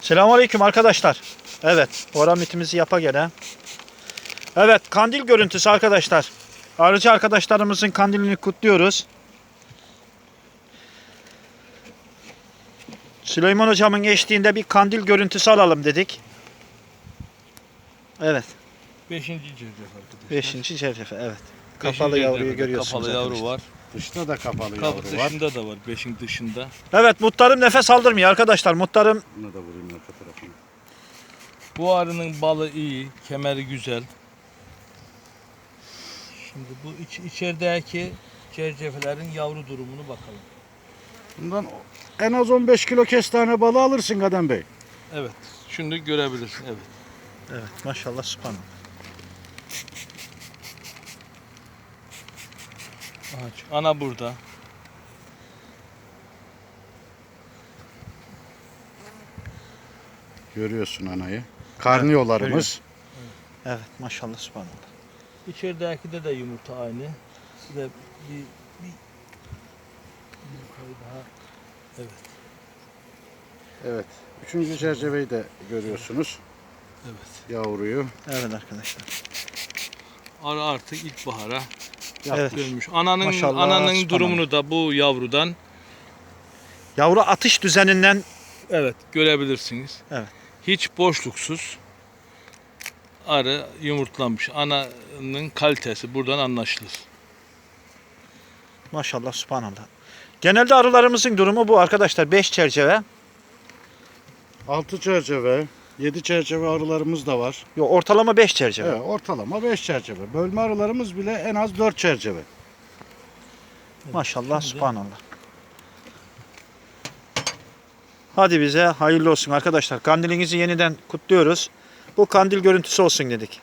Selamünaleyküm arkadaşlar. Evet, oramitimizi yapa gene. Evet, kandil görüntüsü arkadaşlar. Arıcı arkadaşlarımızın kandilini kutluyoruz. Süleyman hocamın eşliğinde bir kandil görüntüsü alalım dedik. Evet, Beşinci cevcef arkadaşlar. 5. cercefe evet. Beşinci Kapalı yavruyu cevcef. görüyorsunuz. Kapalı yavru arkadaşlar. var. Dışta da kapalı Kapı yavru var. dışında da var. Beşin dışında. Evet, muhtarım nefes aldırmıyor arkadaşlar. Muhtarım Bunu da vurayım arka tarafına. Bu arının balı iyi. Kemeri güzel. Şimdi bu iç, içerideki cercefelerin yavru durumunu bakalım. Bundan en az 15 kilo kestane balı alırsın Kadem Bey. Evet. Şimdi görebilirsin. Evet. Evet maşallah subhanallah. Ağaç. Ana burada. Görüyorsun anayı. Karniyolarımız. Evet maşallah subhanallah. İçerideki de yumurta aynı. Size bir, bir, bir yukarı daha. Evet. Evet. Üçüncü çerçeveyi de görüyorsunuz. Evet. Yavruyu Evet arkadaşlar. Arı artık ilkbahara dönmüş. Ananın Maşallah, ananın durumunu da bu yavrudan Yavru atış düzeninden evet görebilirsiniz. Evet. Hiç boşluksuz arı yumurtlamış. Ananın kalitesi buradan anlaşılır. maşallah subhanallah. Genelde arılarımızın durumu bu arkadaşlar. 5 çerçeve. Altı çerçeve, yedi çerçeve arılarımız da var. Yo, ortalama 5 çerçeve. Evet, ortalama 5 çerçeve. Bölme arılarımız bile en az 4 çerçeve. Maşallah Şimdi- subhanallah. Hadi bize hayırlı olsun arkadaşlar. Kandilinizi yeniden kutluyoruz. Bu kandil görüntüsü olsun dedik.